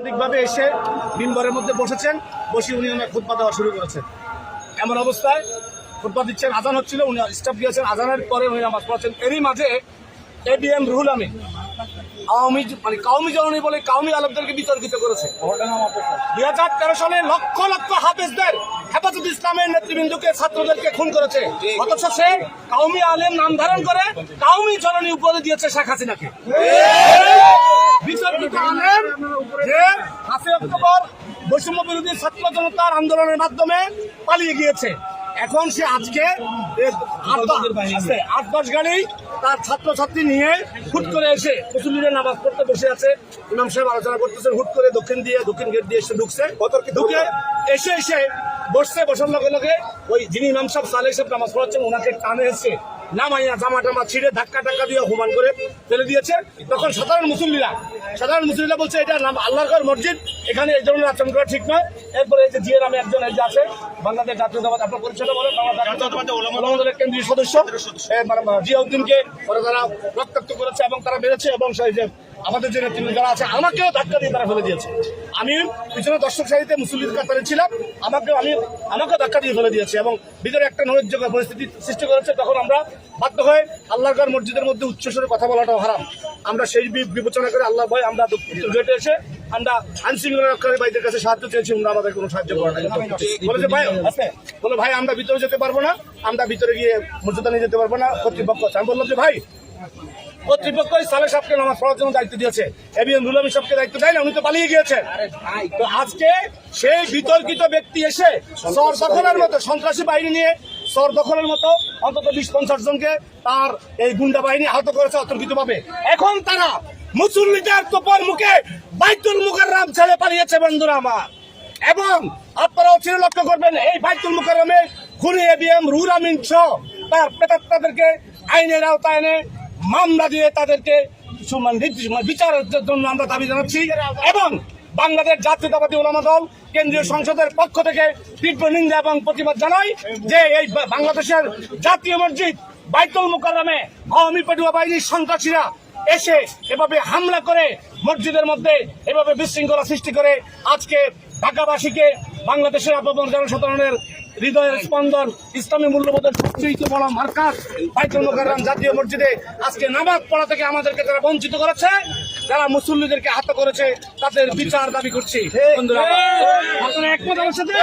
রাজনৈতিকভাবে এসে মিম্বরের মধ্যে বসেছেন, বসে উনি ওনার খুতবা দেওয়া শুরু করেছেন। এমন অবস্থায় খুতবা দিচ্ছেন, আজান হচ্ছিল, উনি স্টাফ দিয়েছেন, আজানের পরে উনি নামাজ পড়াচ্ছেন। এরই মাঝে A B M Ruhul Amin, Awami মানে কাউমি জননী বলে কাউমি আলমদেরকে বিতর্কিত করেছে। দুই হাজার তেরো সালে লক্ষ লক্ষ হাফেজদের হেফাজত ইসলামের নেতৃবৃন্দকে, ছাত্রদেরকে খুন করেছে। অথচ সে কাউমি আলেম নাম ধারণ করে কাউমি জননী উপরে দিয়েছে শেখ হাসিনাকে। বিতর্কিত আলেম যে পাঁচই অক্টোবর বৈষম্য বিরোধী ছাত্র জনতার আন্দোলনের মাধ্যমে পালিয়ে গিয়েছে। এখন সে আজকে আট দশ- আছে, গাড়ি তার ছাত্রছাত্রী নিয়ে হুট করে এসে নামাজ পড়তে বসে আছে। ইমাম সাহেব আলোচনা করতেছেন হুট করে দক্ষিণ দিয়ে দক্ষিণ গেট দিয়ে এসে ঢুকছে। ঢুকে এসে এসে বসছে বসার লগে লগে ওই যিনি ইমাম সাহেব সালেহ সাহেব নামাজ পড়াচ্ছেন ওনাকে টানে এসছে নামাইয়া জামা টামা ছিঁড়ে ধাক্কা টাক্কা দিয়ে অপমান করে ফেলে দিয়েছে। তখন সাধারণ মুসল্লিরা সাধারণ মুসল্লিরা বলছে এটা নাম আল্লাহর ঘর মসজিদ। এখানে এই ধরনের আচরণ করা ঠিক নয়। এরপরে এই যে জিয়ে নামে একজন এই যে আছে বাংলাদেশ জাতীয়তাবাদ আপনার পরিচয়টা বলেন বাংলাদেশ কেন্দ্রীয় সদস্য। জিয়াউদ্দিনকে ওরা তারা রক্তাক্ত করেছে এবং তারা মেরেছে এবং সেই যে আমাদের যে নেতৃত্ব যারা আছে আমাকেও ধাক্কা দিয়ে তারা ফেলে দিয়েছে। আমি পিছনে দর্শক সারিতে মুসল্লির কাতারে ছিলাম আমাকে আমি আমাকে ধাক্কা দিয়ে ফেলে দিয়েছে এবং ভিতরে একটা নৈরাজ্য পরিস্থিতি সৃষ্টি করেছে তখন আমরা বাধ্য হয়ে আল্লাহগড় মসজিদের মধ্যে উচ্চস্বরে কথা বলাটাও হারাম। আমরা সেই বিবেচনা করে আল্লাহ ভয় আমরা গেটে এসে আমরা আইনশৃঙ্খলা রক্ষাকারী ভাইদের কাছে সাহায্য চেয়েছি আমরা আমাদের কোনো সাহায্য করার বলে যে ভাই বলে ভাই আমরা ভিতরে যেতে পারব না আমরা ভিতরে গিয়ে মর্যাদা নিয়ে যেতে পারব না কর্তৃপক্ষ। আমি বললাম যে ভাই কর্তৃপক্ষ সালে সাহেবকে নামাজ পড়ার জন্য দায়িত্ব দিয়েছে। এবিএম রুলামি সাহেবকে দায়িত্ব দেয় না উনি তো পালিয়ে গিয়েছেন তো আজকে সেই বিতর্কিত ব্যক্তি এসে সর দখলের মতো সন্ত্রাসী বাহিনী নিয়ে সর দখলের মতো অন্তত বিশ পঞ্চাশ জনকে তার এই গুন্ডা বাহিনী আহত করেছে অতর্কিত ভাবে এখন তারা মুসল্লিদের তোপর মুখে বাইতুল মুকাররাম ছেড়ে পালিয়েছে বন্ধুরা আমার। এবং আপনারাও চির লক্ষ্য করবেন এই বাইতুল মুকাররমে খুনি এবিএম রুল আমিন সহ তার প্রেতাত্মাদেরকে আইনের আওতায় এনে মামলা দিয়ে তাদেরকে মানে বিচারের জন্য আমরা দাবি জানাচ্ছি এবং বাংলাদেশ জাতীয়তাবাদী ওলামা দল কেন্দ্রীয় সংসদের পক্ষ থেকে তীব্র নিন্দা এবং প্রতিবাদ জানাই যে এই বাংলাদেশের জাতীয় মসজিদ বাইতুল মুকাররমে আওয়ামী পেটুয়া বাহিনীর সন্ত্রাসীরা এসে এভাবে হামলা করে মসজিদের মধ্যে এভাবে বিশৃঙ্খলা সৃষ্টি করে আজকে ঢাকাবাসীকে বাংলাদেশের আপামর জনসাধারণের হৃদয়ের স্পন্দন, ইসলামী মূল্যবোধের সবচেয়ে বড় মার্কাজ বাইতুল জাতীয় মসজিদে আজকে নামাজ পড়া থেকে আমাদেরকে তারা বঞ্চিত করেছে, যারা মুসল্লিদেরকে আহত করেছে, তাদের বিচার দাবি করছি। বন্ধুরা একমত আমার সাথে?